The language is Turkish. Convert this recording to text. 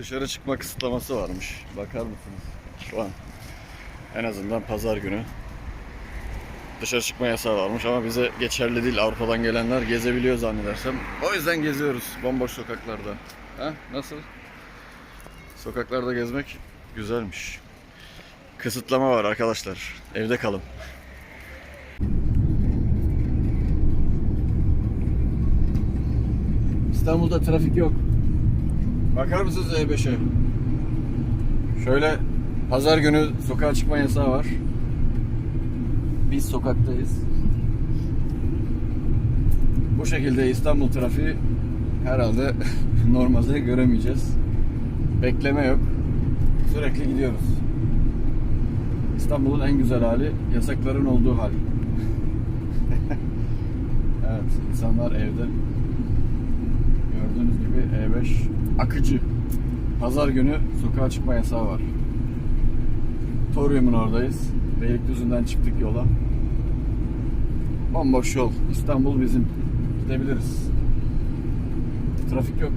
dışarı çıkma kısıtlaması varmış. Bakar mısınız? Şu an en azından pazar günü dışarı çıkma yasağı varmış ama bize geçerli değil. Avrupa'dan gelenler gezebiliyor zannedersem. O yüzden geziyoruz bomboş sokaklarda. Ha? Nasıl? Sokaklarda gezmek güzelmiş. Kısıtlama var arkadaşlar. Evde kalın. İstanbul'da trafik yok. Bakar mısınız E5'e? Şöyle pazar günü sokağa çıkma yasağı var. Biz sokaktayız. Bu şekilde İstanbul trafiği herhalde normalde göremeyeceğiz. Bekleme yok. Sürekli gidiyoruz. İstanbul'un en güzel hali yasakların olduğu hal. evet, insanlar evde. Gördüğünüz gibi E5 akıcı. Pazar günü sokağa çıkma yasağı var. Torium'un oradayız. Beylikdüzü'nden çıktık yola. Bomboş yol. İstanbul bizim. Gidebiliriz. Trafik yok.